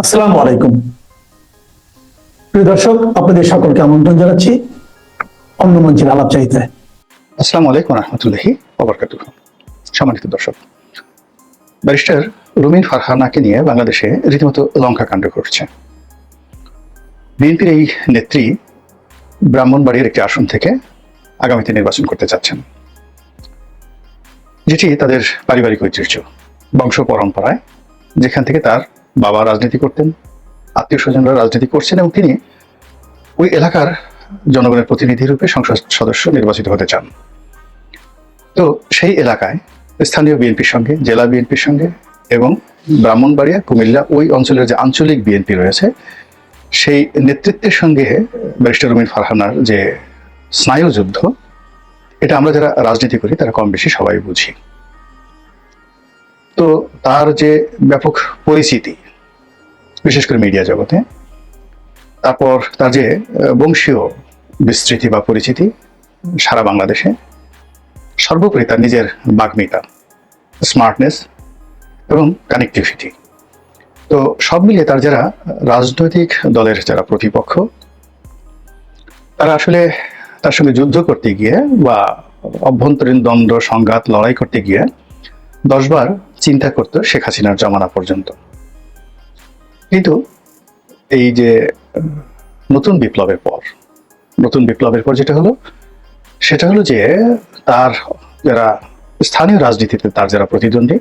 আসসালামু আলাইকুম। প্রিয় দর্শক, আপনাদের সকলকে আমন্ত্রণ জানাচ্ছি অন্য মঞ্চের আলাপ চাইতে আসসালামু আলাইকুম রহমতুল্লাহি ওবরকাত সম্মানিত দর্শক, ব্যারিস্টার রুমিন ফারহানাকে নিয়ে বাংলাদেশে রীতিমতো লঙ্কা কাণ্ড ঘটছে। বিএনপির এই নেত্রী ব্রাহ্মণবাড়ির একটি আসন থেকে আগামীতে নির্বাচন করতে চাচ্ছেন যেটি তাদের পারিবারিক ঐতিহ্য, বংশ পরম্পরায় যেখান থেকে তার বাবা রাজনীতি করতেন, আত্মীয় স্বজনরা রাজনীতি করছেন এবং তিনি ওই এলাকার জনগণের প্রতিনিধি রূপে সংসদ সদস্য নির্বাচিত হতে চান। তো সেই এলাকায় স্থানীয় বিএনপির সঙ্গে, জেলা বিএনপির সঙ্গে এবং ব্রাহ্মণবাড়িয়া, কুমিল্লা ওই অঞ্চলের যে আঞ্চলিক বিএনপি রয়েছে, সেই নেতৃত্বের সঙ্গে ব্যারিস্টার রুমিন ফারহানার যে স্নায়ুযুদ্ধ, এটা আমরা যারা রাজনীতি করি তারা কম বেশি সবাই বুঝি। তো তার যে ব্যাপক পরিচিতি বিশেষ করে মিডিয়া জগতে, তারপর তার যে বংশীয় বিস্তৃতি বা পরিচিতি সারা বাংলাদেশে, সর্বোপরি তার নিজের বাগ্মিতা স্মার্টনেস এবং কানেক্টিভিটি তো সব মিলিয়ে তার যারা রাজনৈতিক দলের যারা প্রতিপক্ষ, তারা আসলে তার সঙ্গে যুদ্ধ করতে গিয়ে বা অভ্যন্তরীণ দ্বন্দ্ব, সংঘাত, লড়াই করতে গিয়ে দশবার চিন্তা করতো শেখ হাসিনার জমানা পর্যন্ত। কিন্তু এই যে নতুন বিপ্লবের পর, নতুন বিপ্লবের পর যেটা হলো, সেটা হলো যে তার যারা স্থানীয় রাজনীতিতে তার যারা প্রতিদ্বন্দ্বী,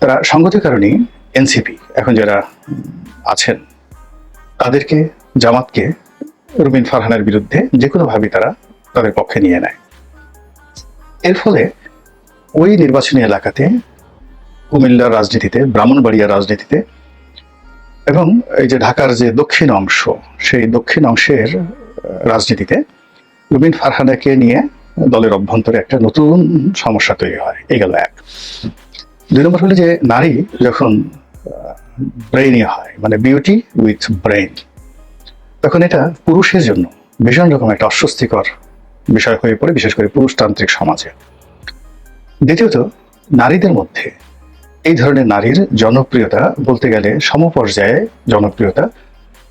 তারা সঙ্গত কারণে এনসিপি, এখন যারা আছেন, তাদেরকে, জামাতকে রুবিন ফারহানের বিরুদ্ধে যে কোনোভাবেই তারা তাদের পক্ষে নিয়ে নেয়। এর ফলে ওই নির্বাচনী এলাকাতে কুমিল্লার রাজনীতিতে, ব্রাহ্মণবাড়িয়ার রাজনীতিতে, এবং এই যে ঢাকার যে দক্ষিণ অংশ, সেই দক্ষিণ অংশের রাজনীতিতে রুবিন ফারহানাকে নিয়ে দলের অভ্যন্তরে একটা নতুন সমস্যা তৈরি হয়। এই গেল এক। দুই নম্বর হলো যে নারী যখন ব্রেইনি হয় মানে বিউটি উইথ ব্রেইন তখন এটা পুরুষের জন্য ভীষণ রকম একটা অস্বস্তিকর বিষয় হয়ে পড়ে, বিশেষ করে পুরুষতান্ত্রিক সমাজে। দ্বিতীয়ত, নারীদের মধ্যে এই ধরনের নারীর জনপ্রিয়তা বলতে গেলে সমপর্যায়ে জনপ্রিয়তা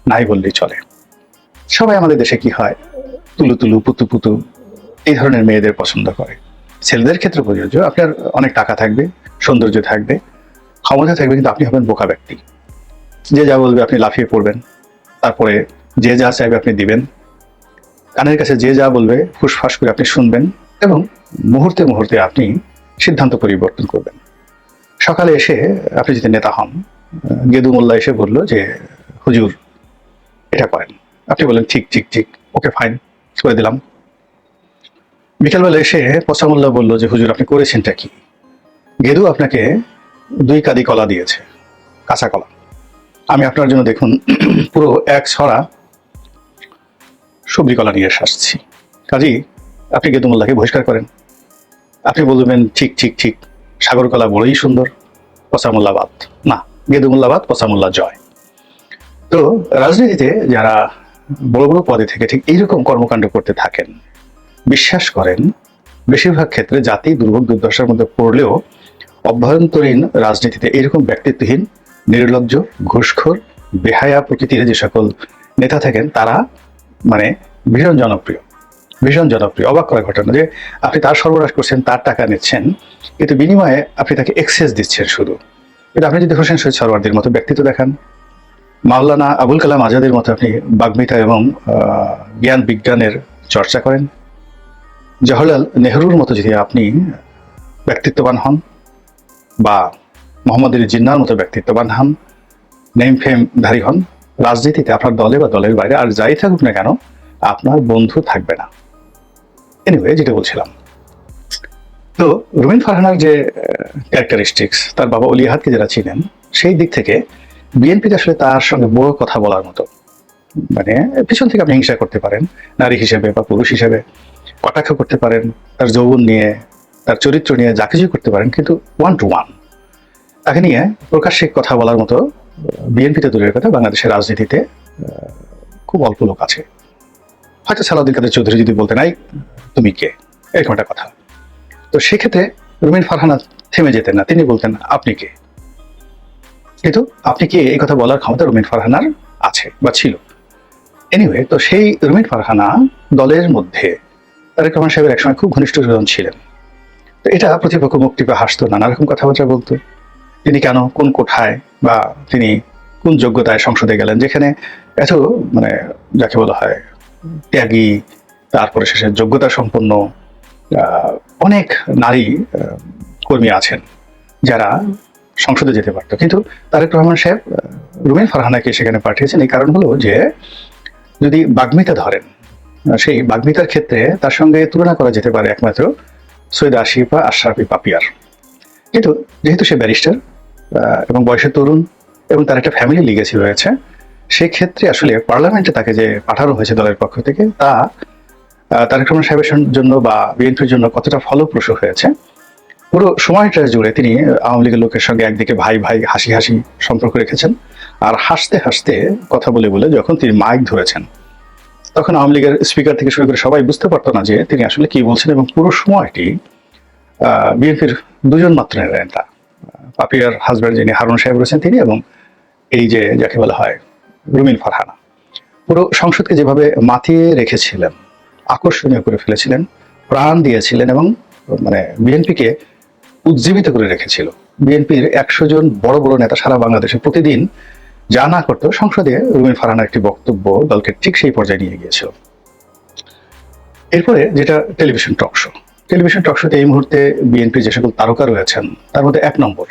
নাই বললেই চলে। সবাই আমাদের দেশে কি হয়? তুলু তুলু, পুতু পুতু, এই ধরনের মেয়েদের পছন্দ করে। ছেলেদের ক্ষেত্রে প্রযোজ্য, আপনার অনেক টাকা থাকবে, সৌন্দর্য থাকবে, ক্ষমতা থাকবে, কিন্তু আপনি হবেন বোকা ব্যক্তি। যে যা বলবে আপনি লাফিয়ে পড়বেন, তারপরে যে যা চাইবে আপনি দিবেন, কানের কাছে যে যা বলবে, ফুসফাস করে আপনি শুনবেন এবং মুহূর্তে মুহূর্তে আপনি সিদ্ধান্ত পরিবর্তন করবেন। সকালে এসে আপনি যদি নেতা হন গেদু মোল্লা এসে বলল যে, হুজুর, এটা করেন। আপনি বললেন, ঠিক ঠিক ঠিক, ওকে ফাইন করে দিলাম। বিকালবেলা এসে পসামুল্লাহ বলল যে, হুজুর, আপনি করেছেনটা কি? গেদু আপনাকে দুই কাদি কলা দিয়েছে, কাঁচা কলা। আমি আপনার জন্য দেখুন, পুরো এক ছড়া সবজি কলা নিয়ে আসছি। কাজী আপনি গেদু মোল্লাকে বহিষ্কার করেন। আপনি বলবেন, ঠিক ঠিক ঠিক সাগর কলা বড়ই সুন্দর পসামুল্লাবাদ না গেদু মোল্লাবাদ পসামুল্লাহ জয়। তো রাজনীতিতে যারা বড় বড় পদে থেকে ঠিক এইরকম কর্মকাণ্ড করতে থাকেন, বিশ্বাস করেন, বেশিরভাগ ক্ষেত্রে জাতি দুর্ভোগ দুর্দশার মধ্যে পড়লেও অভ্যন্তরীণ রাজনীতিতে এরকম ব্যক্তিত্বহীন, নির্লজ্জ, ঘুষখোর, বেহায়া প্রকৃতির যে সকল নেতা থাকেন, তারা মানে ভীষণ জনপ্রিয়। ভীষণ জনপ্রিয়। অবাক করার ঘটনা যে আপনি তার সর্বনাশ করছেন, তার টাকা নিচ্ছেন, কিন্তু বিনিময়ে আপনি তাকে এক্সেস দিচ্ছেন শুধু। কিন্তু আপনি যদি হোসেন শহীদ সরওয়ার্দির মতো ব্যক্তিত্ব দেখান, মাওলানা আবুল কালাম আজাদের মতো আপনি বাগ্মিতা এবং জ্ঞান বিজ্ঞানের চর্চা করেন, জওহরলাল নেহরুর মতো যদি আপনি ব্যক্তিত্ববান হন বা মোহাম্মদ আলী জিন্নার মতো ব্যক্তিত্ববান হন নেম ফেমধারী হন, রাজনীতিতে আপনার দলে বা দলের বাইরে আর যাই থাকুক না কেন, আপনার বন্ধু থাকবে না। এনিওয়ে যেটা বলছিলাম। তো রুমিন ফারহানার যে ক্যারেক্টারিস্টিক্স তার বাবা অলিয়াহাতকে যারা ছিলেন সেই দিক থেকে বিএনপিতে আসলে তার সঙ্গে বড় কথা বলার মতো। মানে পিছন থেকে আপনি হিংসা করতে পারেন, নারী হিসেবে বা পুরুষ হিসেবে, কটাক্ষ করতে পারেন, তার যৌবন নিয়ে, তার চরিত্র নিয়ে যা কিছু করতে পারেন, কিন্তু ওয়ান টু ওয়ান তাকে নিয়ে প্রকাশ্যে কথা বলার মতো বিএনপিতে দূরের কথা, বাংলাদেশের রাজনীতিতে খুব অল্প লোক আছে। হয়তো সালাউদ্দিন কাদের চৌধুরী যদি বলতেন নাই তুমি কে? এরকম একটা কথা। তো সেক্ষেত্রে রুমিন ফারহানা থেমে যেতেন না। তিনি বলতেন, আপনি কে? কিন্তু আপনি কি এই কথা বলার ক্ষমতা রুমিন ফারহানার আছে বা ছিল? এনিওয়ে তো সেই রুমিন ফারহানা দলের মধ্যে তারেক রহমান সাহেবের একসময় খুব ঘনিষ্ঠ জন ছিলেন। তো এটা প্রতিপক্ষ মুক্তি বা হাসতো, নানা রকম কথাবার্তা বলতো। তিনি কেন, কোন কোঠায় বা তিনি কোন যোগ্যতায় সংসদে গেলেন? যেখানে এত মানে যাকে বলা হয় ত্যাগী তারপরে শেষে যোগ্যতা সম্পন্ন অনেক নারী কর্মী আছেন যারা সংসদে যেতে পারতো। কিন্তু তারেক রহমান সাহেব রুমেন ফারহানাকে সেখানে পাঠিয়েছেন। এই কারণ হলো যে, যদি বাগ্মিতা ধরেন সেই বাগ্মিতার ক্ষেত্রে তার সঙ্গে তুলনা করা যেতে পারে একমাত্র সৈয়দ আশিফা আশরাফি পাপিয়ার। কিন্তু যেহেতু সে ব্যারিস্টার এবং বয়সে তরুণ এবং তার একটা ফ্যামিলি লিগেসি রয়েছে, সেক্ষেত্রে আসলে পার্লামেন্টে তাকে যে পাঠানো হয়েছে দলের পক্ষ থেকে, তা তারেক রহমান সাহেবের জন্য বা বিএনপির জন্য কতটা ফলপ্রসূ হয়েছে? পুরো সময়টা জুড়ে তিনি আওয়ামী লীগের লোকের সঙ্গে একদিকে ভাই ভাই হাসি হাসি সম্পর্ক রেখেছেন আর হাসতে হাসতে কথা বলে বলে যখন তিনি মাইক ধরেছেন, তখন আওয়ামী লীগের স্পিকার থেকে শুরু করে সবাই বুঝতে পারতো না যে তিনি আসলে কি বলছেন এবং পুরো সময়টি বিএনপির দুজন মাত্র নেতা, পাপিয়ার হাজব্যান্ড যিনি হারুন সাহেব রয়েছেন তিনি এবং এই যে যাকে বলা হয় রুমিন ফারহানা। পুরো সংসদকে যেভাবে মাতিয়ে রেখেছিলেন আকর্ষণীয় করে ফেলেছিলেন, প্রাণ দিয়েছিলেন এবং মানে বিএনপিকে উজ্জীবিত করে রেখেছিল। বিএনপির একশো জন বড় বড় নেতা সারা বাংলাদেশে প্রতিদিন যা না করতো সংসদে রুমিন ফারহানার একটি বক্তব্য দলকে ঠিক সেই পর্যায়ে নিয়ে গিয়েছিল। এরপরে যেটা television talk show. Television talk শোতে এই মুহূর্তে বিএনপি যে সকল তারকা রয়েছেন, তার মধ্যে এক নম্বর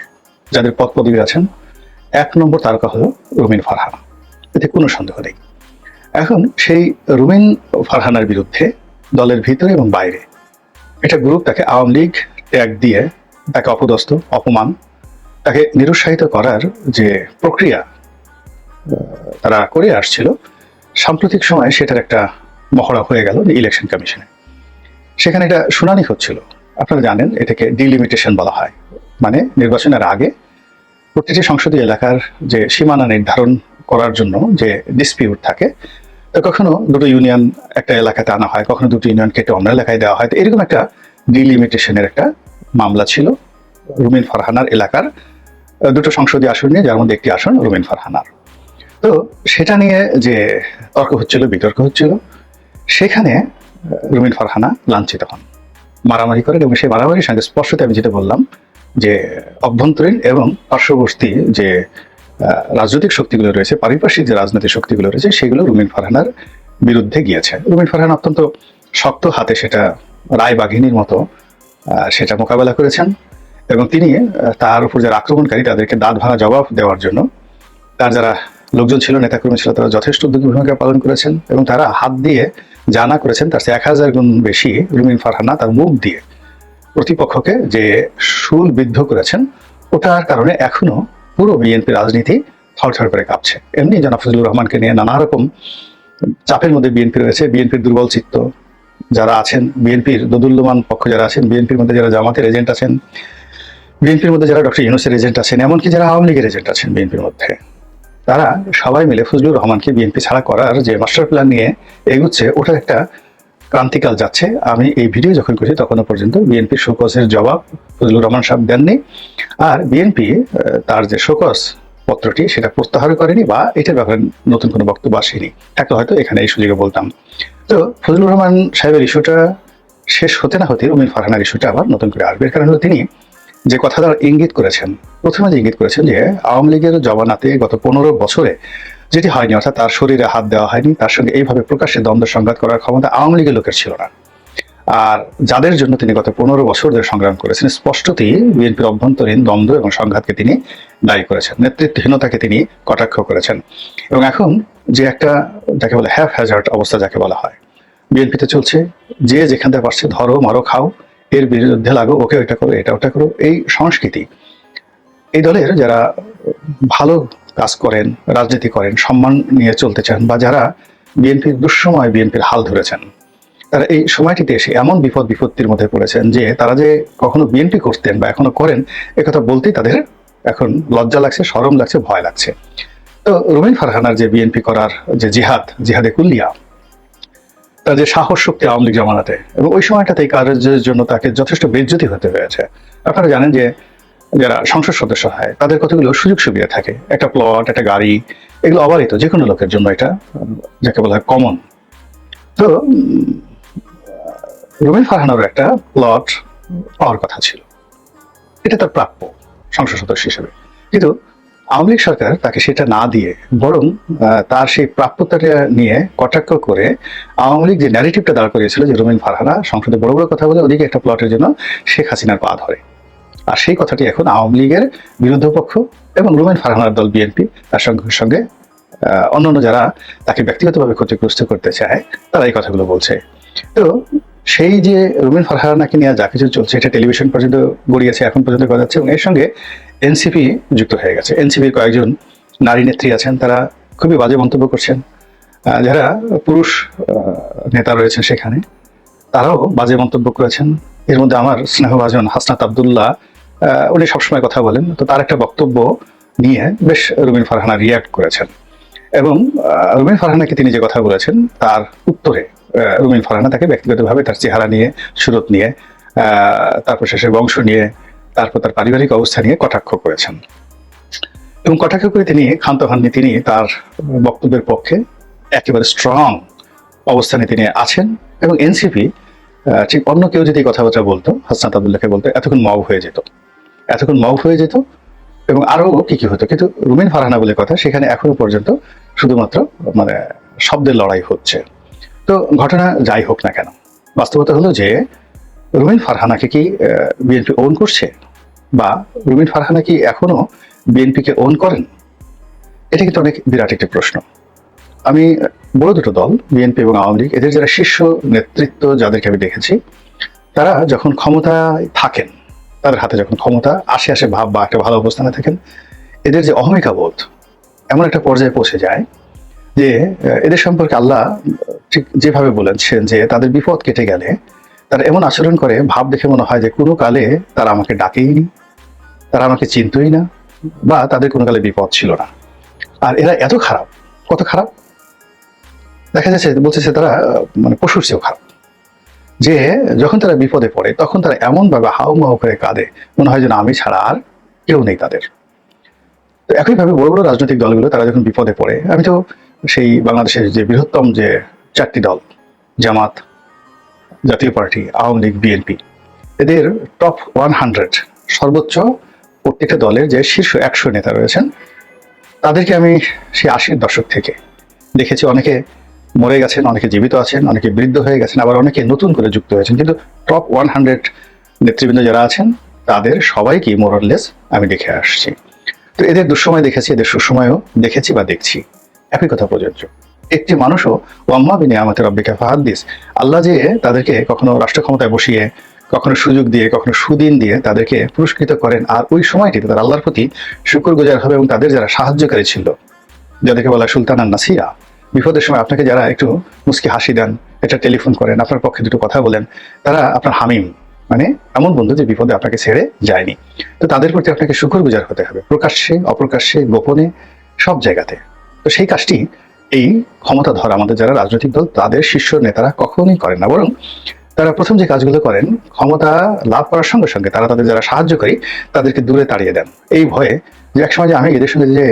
যাদের পদ পদবী আছেন, এক নম্বর তারকা হলো রুমিন ফারহানা। এতে কোনো সন্দেহ নেই। এখন সেই রুমিন ফারহানার বিরুদ্ধে দলের ভিতরে এবং বাইরে। একটা গ্রুপ তাকে আওয়ামী লীগ ট্যাগ দিয়ে তাকে অপদস্থ, অপমান, তাকে নিরুৎসাহিত করার যে প্রক্রিয়া তারা করে আসছিল, সাম্প্রতিক সময়ে সেটার একটা মহড়া হয়ে গেল ইলেকশন কমিশনে সেখানে এটা শুনানি হচ্ছিল। আপনারা জানেন, এটাকে ডিলিমিটেশন বলা হয়। মানে নির্বাচনের আগে প্রতিটি সংসদীয় এলাকার যে সীমানা নির্ধারণ করার জন্য যে ডিসপিউট থাকে, তো কখনো দুটো ইউনিয়ন একটা এলাকাতে আনা হয়, কখনো দুটো ইউনিয়ন কেটে অন্য এলাকায় দেওয়া হয়। তো এরকম একটা ডিলিমিটেশনের একটা মামলা ছিল রুমিন ফারহানার এলাকার। দুটো সংসদীয় আসন নিয়ে, যার মধ্যে একটি আসন রুমিন ফারহানার। তো সেটা নিয়ে যে তর্ক হচ্ছিল, বিতর্ক হচ্ছিল, সেখানে রুমিন ফারহানা লাঞ্ছিত হন, মারামারি করেন এবং সেই মারামারির সঙ্গে স্পষ্টতে আমি যেটা বললাম যে অভ্যন্তরীণ এবং পার্শ্ববর্তী যে রাজনৈতিক শক্তিগুলো রয়েছে, পারিপার্শ্বিক যে রাজনৈতিক শক্তিগুলো রয়েছে, সেগুলো রুমিন ফারহানার বিরুদ্ধে গিয়েছে। রুমিন ফারহান অত্যন্ত শক্ত হাতে সেটা রায় বাঘিনীর মতো সেটা মোকাবেলা করেছেন এবং তিনি তার উপর যারা আক্রমণকারী তাদেরকে দাঁত ভাঙা জবাব দেওয়ার জন্য, তার যারা লোকজন ছিল, নেতাকর্মী ছিল, তারা যথেষ্ট উদ্যোগী ভূমিকা পালন করেছেন এবং তারা হাত দিয়ে জানা করেছেন, তার এক হাজার গুণ বেশি রুমিন ফারহানা তার মুখ দিয়ে প্রতিপক্ষকে যে শুল বিদ্ধ করেছেন, ওটার কারণে এখনও পুরো বিএনপি রাজনীতি থরথর করে কাঁপছে। এমনি জনাব ফজলুর রহমানকে নিয়ে নানা রকম চাপের মধ্যে বিএনপি রয়েছে, বিএনপির দুর্বল চিত্ত যারা আছেন, বিএনপির দোদুল্যমান পক্ষ যারা আছেন, বিএনপির মধ্যে যারা জামাতের এজেন্ট আছেন, বিএনপির মধ্যে যারা ডক্টর ইউনুসের এজেন্ট আছেন, এমনকি যারা আওয়ামী লীগের এজেন্ট আছেন বিএনপির মধ্যে। তারা সবাই মিলে ফজলুর রহমানকে বিএনপি ছাড়া করার যে মাস্টার প্ল্যান নিয়ে এগুচ্ছে, ওটার একটা ক্রান্তিকাল যাচ্ছে, আমি এই ভিডিও যখন করছি তখনও পর্যন্ত বিএনপি শোকসের জবাব ফজলুর রহমান সাহেব দেননি। আর বিএনপি তার যে শোকস পত্রটি সেটা প্রত্যাহার করেনি বা এটার ব্যাপারে নতুন কোনো বক্তব্য আসেনি। থাকলে হয়তো এখানে এই সুযোগে বলতাম। তো ফজলুর রহমান সাহেবের ইস্যুটা শেষ হতে না হতে উমির ফারহানার ইস্যুটা আবার নতুন করে আসবে। কারণ হলো তিনি যে কথাটা ইঙ্গিত করেছেন, প্রথমে যে ইঙ্গিত করেছেন যে আওয়ামী লীগের জবানাতে গত পনেরো বছরে যেটি হয়নি, অর্থাৎ তার শরীরে হাত দেওয়া হয়নি, তার সঙ্গে এইভাবে প্রকাশ্যে দ্বন্দ্ব সংঘাত করার ক্ষমতা আওয়ামী লীগের লোকের ছিল না। আর যাদের জন্য তিনি গত পনেরো বছর ধরে সংগ্রাম করেছেন, স্পষ্টতই বিএনপির অভ্যন্তরীণ দ্বন্দ্ব এবং সংঘাতকে তিনি দায়ী করেছেন, নেতৃত্বহীনতাকে তিনি কটাক্ষ করেছেন। এবং এখন যে একটা যাকে বলে হ্যাভ হ্যাজার্ড অবস্থা যাকে বলা হয়, বিএনপিতে চলছে, যে যেখান থেকে পারছে ধরো, মারো, খাও, এর বিরুদ্ধে লাগো, ওকে ওইটা করো, এটা ওটা করো, এই সংস্কৃতি। এই দলের যারা ভালো কাজ করেন, রাজনীতি করেন, সম্মান নিয়ে চলতে চান বা যারা বিএনপির দুঃসময় বিএনপির হাল ধরেছেন, তারা এই সময়টিতে এসে এমন বিপদ বিপত্তির মধ্যে পড়েছেন যে তারা যে কখনো বিএনপি করতেন বা এখনও করেন একথা বলতেই তাদের এখন লজ্জা লাগছে, সরম লাগছে, ভয় লাগছে। তো রুমিন ফারহানার যে বিএনপি করার যে জিহাদ, জিহাদে কুল্লিয়া, তার যে সাহস শক্তি আওয়ামী লীগ জমানাতে, এবং ওই সময়টাতে এই কাজের জন্য তাকে যথেষ্ট বেজ্জতি হতে হয়েছে। আপনারা জানেন যে যারা সংসদ সদস্য হয় তাদের কতগুলো সুযোগ সুবিধা থাকে। একটা প্লট একটা গাড়ি এগুলো অবারিত যে কোনো লোকের জন্য এটা যাকে বলা হয় কমন তো উম, রুমিন ফারহানারও একটা প্লট পাওয়ার কথা ছিল। এটা তার প্রাপ্য সংসদ সদস্য হিসেবে। কিন্তু আওয়ামী লীগ সরকার তাকে সেটা না দিয়ে বরং তার সেই প্রাপ্যতাটা নিয়ে কটাক্ষ করে আওয়ামী লীগ যে ন্যারেটিভটা দাঁড় করিয়েছিল যে রুমিন ফারহানা সংসদে বড় বড় কথা বলে ওদিকে একটা প্লটের জন্য শেখ হাসিনার পা ধরে। আর সেই কথাটি এখন আওয়ামী লীগের বিরুদ্ধ পক্ষ এবং রুমেন ফারহানার দল বিএনপি তার সঙ্গে সঙ্গে অন্যান্য যারা তাকে ব্যক্তিগতভাবে ক্ষতিগ্রস্ত করতে চায়, তারা এই কথাগুলো বলছে। তো সেই যে রুমেন ফারহানাকে নিয়ে যা কিছু চলছে, এটা টেলিভিশন পর্যন্ত গড়িয়েছে, এখন পর্যন্ত করা যাচ্ছে এবং এর সঙ্গে এনসিপি যুক্ত হয়ে গেছে। এনসিপির কয়েকজন নারী নেত্রী আছেন, তারা খুবই বাজে মন্তব্য করছেন। যারা পুরুষ নেতা রয়েছেন সেখানে, তারাও বাজে মন্তব্য করেছেন। এর মধ্যে আমার স্নেহভাজন হাসনাত আবদুল্লাহ উনি সবসময় কথা বলেন। তো তার একটা বক্তব্য নিয়ে বেশ রুমিন ফারহানা রিয়াক্ট করেছেন। এবং রুমিন ফারহানাকে তিনি যে কথা বলেছেন, তার উত্তরে রুমিন ফারহানা তাকে ব্যক্তিগতভাবে তার চেহারা নিয়ে, সুরত নিয়ে তারপর শেষে বংশ নিয়ে, তারপর তার পারিবারিক অবস্থা নিয়ে কটাক্ষ করেছেন। এবং কটাক্ষ করে তিনি ক্ষান্ত হননি। তিনি তার বক্তব্যের পক্ষে একেবারে স্ট্রং অবস্থানে তিনি আছেন এবং এনসিপি ঠিক অন্য কেউ যদি কথাবার্তা বলতো, হাসনাত আবদুল্লাহকে বলতো, এতক্ষণ মব হয়ে যেত। এতক্ষণ মব হয়ে যেত এবং আরও কি কি হতো? কিন্তু রুমিন ফারহানা বলে কথা, সেখানে এখনও পর্যন্ত শুধুমাত্র মানে শব্দের লড়াই হচ্ছে। তো ঘটনা যাই হোক না কেন, বাস্তবতা হলো যে রুমিন ফারহানাকে কি বিএনপি ওন করছে? বা রুমিন ফারহানা কি এখনও বিএনপিকে ওন করেন? এটা কিন্তু অনেক বিরাট একটি প্রশ্ন। আমি বড় দুটো দল বিএনপি এবং আওয়ামী লীগ, এদের যারা শীর্ষ নেতৃত্ব, যাদেরকে আমি দেখেছি, তারা যখন ক্ষমতায় থাকেন তাদের হাতে যখন ক্ষমতা আসে আসে ভাব বা একটা ভালো অবস্থানে থাকেন, এদের যে অহমিকা বোধ এমন একটা পর্যায়ে পৌঁছে যায় যে এদের সম্পর্কে আল্লাহ ঠিক যেভাবে বলেছেন যে, তাদের বিপদ কেটে গেলে তারা এমন আচরণ করে, ভাব দেখে মনে হয় যে কোনো কালে তারা আমাকে ডাকেইনি তারা আমাকে চিনতই না বা তাদের কোনো কালে বিপদ ছিল না। আর এরা এত খারাপ, কত খারাপ? দেখা যাচ্ছে, বলতেছে তারা মানে পশুর চেয়েও খারাপ। যে যখন তারা বিপদে পড়ে, তখন তারা এমন ভাবে হাউ মাউ করে কাঁদে। মনে হয় যেন আমি ছাড়া আর কেউ নেই তাদের। তো একইভাবে বড় বড় রাজনৈতিক দলগুলো, তারা যখন বিপদে পড়ে, আমি তো সেই বাংলাদেশের যে বৃহত্তম যে চারটি দল, জামাত, জাতীয় পার্টি, আওয়ামী লীগ, বিএনপি, এদের টপ ওয়ান হান্ড্রেড সর্বোচ্চ প্রত্যেকটা দলের যে শীর্ষ একশো নেতা রয়েছেন, তাদেরকে আমি সেই আশির দশক থেকে দেখেছি। অনেকে মরে গেছেন, অনেকে জীবিত আছেন, অনেকে বৃদ্ধ হয়ে গেছেন, আবার অনেকে নতুন করে যুক্ত হয়েছেন। কিন্তু টপ ওয়ান হান্ড্রেড নেতৃবৃন্দ যারা আছেন, তাদের সবাইকে মোরলেস আমি দেখে আসছি। তো এদের দুঃসময় দেখেছি, এদের সুসময়ও দেখেছি বা দেখছি। একই কথা প্রযোজ্য। একটি মানুষও, ওয়াম্মা বিনে আমাদের রব্বিকা ফাহাদ্দিস, আল্লাহ যে তাদেরকে কখনো রাষ্ট্র ক্ষমতায় বসিয়ে, কখনো সুযোগ দিয়ে, কখনো সুদিন দিয়ে তাদেরকে পুরস্কৃত করেন, আর ওই সময়টিতে তারা আল্লাহর প্রতি শুকর গুজার হবে এবং তাদের যারা সাহায্যকারী ছিল, যাদেরকে বলা সুলতান নাসিরা বিপদের সময় আপনাকে যারা একটু মুস্কি হাসি দেন, একটা টেলিফোন করেন, আপনার পক্ষে দুটো কথা বলেন, তারা আপনার হামিম মানে এমন বন্ধু যে বিপদে আপনাকে ছেড়ে যায়নি। তো তাদের প্রতি আপনাকে শুকর গুজার হতে হবে, প্রকাশ্যে, অপ্রকাশ্যে, গোপনে, সব জায়গাতে। তো সেই কাজটি, এই ক্ষমতা ধর আমাদের যারা রাজনৈতিক দল, তাদের শীর্ষ নেতারা কখনোই করেন না। বরং তারা প্রথম যে কাজগুলো করেন, ক্ষমতা লাভ করার সঙ্গে সঙ্গে তারা তাদের যারা সাহায্য সাহায্যকারী তাদেরকে দূরে তাড়িয়ে দেন। এই ভয়ে যে একসময় যে আমি এদের সঙ্গে যে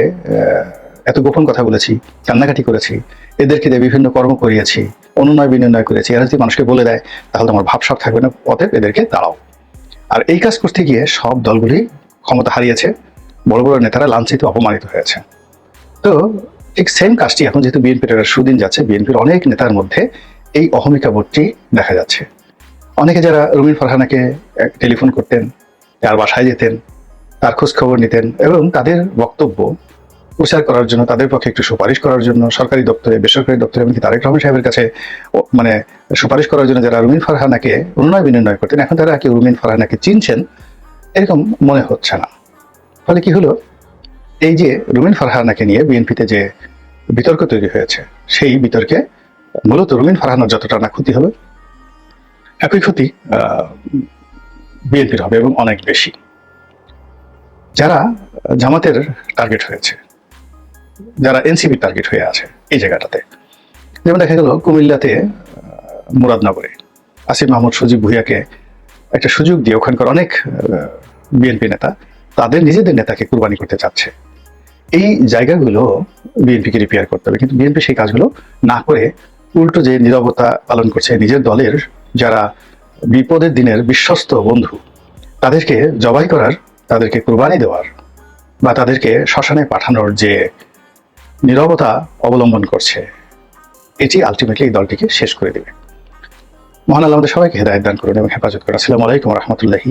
এত গোপন কথা বলেছি, কান্নাকাটি করেছি, এদেরকে দিয়ে বিভিন্ন কর্ম করিয়েছি, অনুনয় বিনিময় করেছি, এরা যদি মানুষকে বলে দেয়, তাহলে আমার ভাবসাব থাকবে না, অতএব এদেরকে দাঁড়াও। আর এই কাজ করতে গিয়ে সব দলগুলি ক্ষমতা হারিয়েছে, বড় বড় নেতারা লাঞ্ছিত, অপমানিত হয়েছে। তো ঠিক সেম কাজটি এখন যেহেতু বিএনপির একটা সুদিন যাচ্ছে বিএনপির অনেক নেতার মধ্যে এই অহমিকা বোধটি দেখা যাচ্ছে। অনেকে যারা রুমিন ফারহানাকে টেলিফোন করতেন, তার বাসায় যেতেন, তার খোঁজ খবর নিতেন, এবং তাদের বক্তব্য প্রচার করার জন্য, তাদের পক্ষে একটু সুপারিশ করার জন্য, সরকারি দপ্তরে, বেসরকারি দপ্তরে, এমনকি তারেক রহমান সাহেবের কাছে মানে সুপারিশ করার জন্য যারা রুমিন ফারহানাকে উন্নয় বিনিময় করতেন, এখন তারা কেউ রুমিন ফারহানাকে চিনছেন? এরকম মনে হচ্ছে না। ফলে কি হলো? এই যে রুমিন ফারহানাকে নিয়ে বিএনপিতে যে বিতর্ক তৈরি হয়েছে, সেই বিতর্কে মূলত রুমিন ফারহানার যতটা না ক্ষতি হবে, একই ক্ষতি বিএনপির হবে এবং অনেক বেশি। যারা জামাতের টার্গেট হয়েছে যারা এনসিপি টার্গেট হয়ে আছে এই জায়গাটাতে। যেমন দেখা গেল কুমিল্লাতে মুরাদনগরে আসিফ মাহমুদ সজীব ভুইয়াকে একটা সুযোগ দিয়ে ওখানকার অনেক বিএনপি নেতা, তাদের নিজেদের নেতাকে কুরবানি করতে চাচ্ছে। এই জায়গাগুলো বিএনপিকে রিপেয়ার করতে হবে। কিন্তু বিএনপি সেই কাজগুলো না করে উল্টো যে নিরবতা পালন করছে, নিজের দলের যারা বিপদের দিনের বিশ্বস্ত বন্ধু, তাদেরকে জবাই করার, তাদেরকে কুরবানি দেওয়ার বা তাদেরকে শ্মশানে পাঠানোর যে নীরবতা অবলম্বন করছে। এটি আলটিমেটলি এই দলটিকে শেষ করে দেবে। মহান আল্লাহ আমাদের সবাইকে হেদায়ত দান করুন এবং হেফাজত করুন। আসসালামু আলাইকুম রহমতুল্লাহি